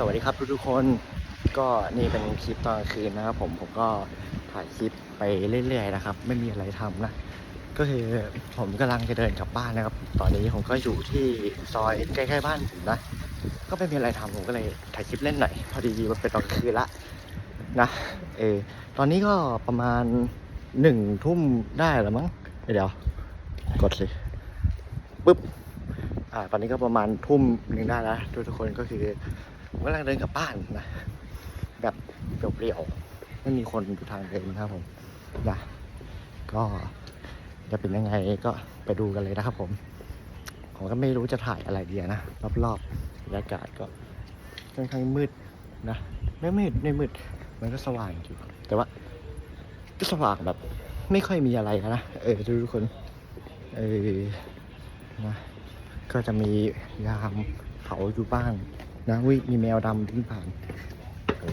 สวัสดีครับทุกๆคนก็นี่เป็นคลิปตอนกลางคืนนะครับ ผมผมก็ถ่ายคลิปไปเรื่อยๆนะครับ ไม่มีอะไรทำนะ ก็คือผมกำลังจะเดินกลับบ้านนะครับ ตอนนี้ผมก็อยู่ที่ซอยใกล้ๆบ้านผมนะก็ไม่มีอะไรทำผมก็เลยถ่ายคลิปเล่นหน่อยพอดีมันเป็นตอนคืนละนะเออตอนนี้ก็ประมาณหนึ่งทุ่มได้แล้วมั้งเดี๋ยวกดสิปึ๊บอ่าตอนนี้ก็ประมาณทุ่มหนึ่งได้แล้วทุกทุกๆคนก็คือ ผมกำลังเดินกลับบ้านนะ แบบเปลี่ยวๆไม่มีคนอยู่ทางเดินนะครับผมนะก็จะเป็นยังไงก็ไปดูกันเลยนะครับผม ผมก็ไม่รู้จะถ่ายอะไรดีนะ รอบๆบรรยากาศก็ค่อนข้างมืดนะ ไม่มืดไม่มืด มันก็สว่างอยู่ แต่ว่าก็สว่างแบบ ไม่ค่อยมีอะไรนะ เออทุกคน เออนะ ก็จะมียามเขาอยู่บ้าง นะวิมีแมวดำวิ่งผ่านโอ้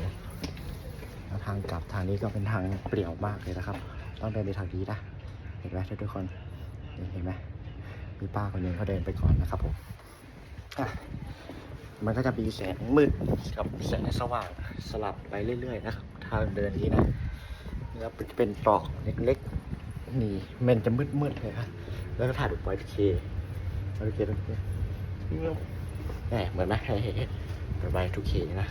แล้วทางกลับทางนี้ก็เป็นทางเปลี่ยวมากเลยนะครับ ต้องเดินไปทางนี้นะเห็นไหมทุกคนเห็นไหมมีป้าคนหนึ่งเขาเดินไปก่อนนะครับผมอะมันก็จะมีแสงมืดกับแสงสว่างสลับไปเรื่อยๆนะครับทางเดินนี้นะแล้วเป็นตรอกเล็กๆนี่มันจะมืดๆเลยครับแล้วก็ถ่ายรูปไว้พีเคโอเคโอเคแหมเหมือนไหม เป็นใบทุกเคนะ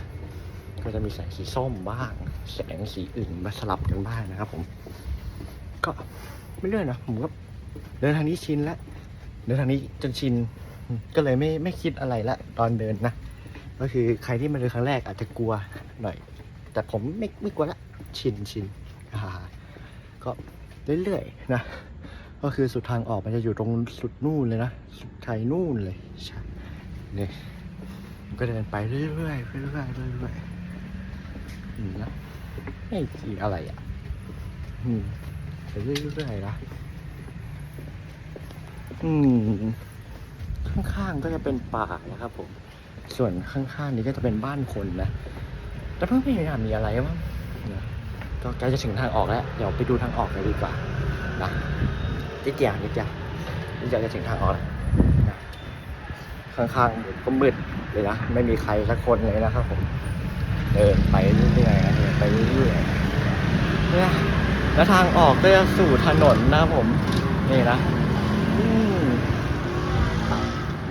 ก็จะมีแสงสีส้มบ้าง แสงสีอื่นมาสลับกันบ้างนะครับผม ก็ไม่เรื่อยนะผมก็เดินทางนี้ชินแล้วเดินทางนี้จนชินก็เลยไม่ไม่คิดอะไรละตอนเดินนะ ก็คือใครที่มาเดินครั้งแรกอาจจะกลัวหน่อย แต่ผมไม่ไม่กลัวละชินชินอ่าก็เรื่อยๆนะก็คือสุดทางออกมันจะอยู่ตรงสุดนู่นเลยนะ สุดไทยนู่นเลยใช่เนี่ย ก็เดินไปเรื่อยๆเรื่อยๆเรื่อยๆอืมนะไม่กี่อะไรอะอืมไปเรื่อยๆนะอืมข้างๆก็จะเป็นป่านะครับผม ส่วนข้างๆนี้ก็จะเป็นบ้านคนนะแต่เพิ่งไม่เห็นมีอะไรมั้งนะก็ใกล้จะถึงทางออกแล้ว เดี๋ยวไปดูทางออกเลยดีกว่านะนิดเดียวนิดเดียวนิดเดียวจะถึงทางออกแล้ว ข้างๆก็มืดเลยนะไม่มีใครสักคนเลยนะครับผมเดินไปเรื่อยๆเดินไปเรื่อยๆเนี่ยแล้วทางออกก็จะสู่ถนนนะผมนี่นะ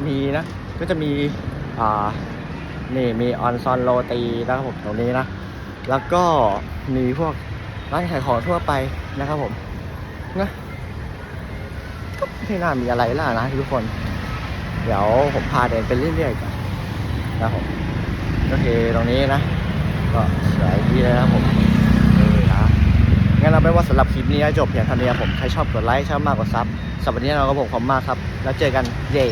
มีนะก็จะมีอ่านี่มีออนซอนโรตีนะครับผมตรงนี้นะแล้วก็มีพวกร้านขายของทั่วไปนะครับผมนะก็ไม่น่ามีอะไรแล้วนะทุกคน เดี๋ยวผมพาเดินไปเรื่อยๆก่อนนะครับผมโอเคตรงนี้นะ ก็สวยดีเลยนะครับผมนี่นะงั้นเราไม่ว่าสำหรับคลิปนี้จบเพียงเท่านี้ครับผมใครชอบกดไลค์ชอบมากกดซับสำหรับวันนี้เราก็ผมขอบคุณมากครับ แล้วเจอกันเย้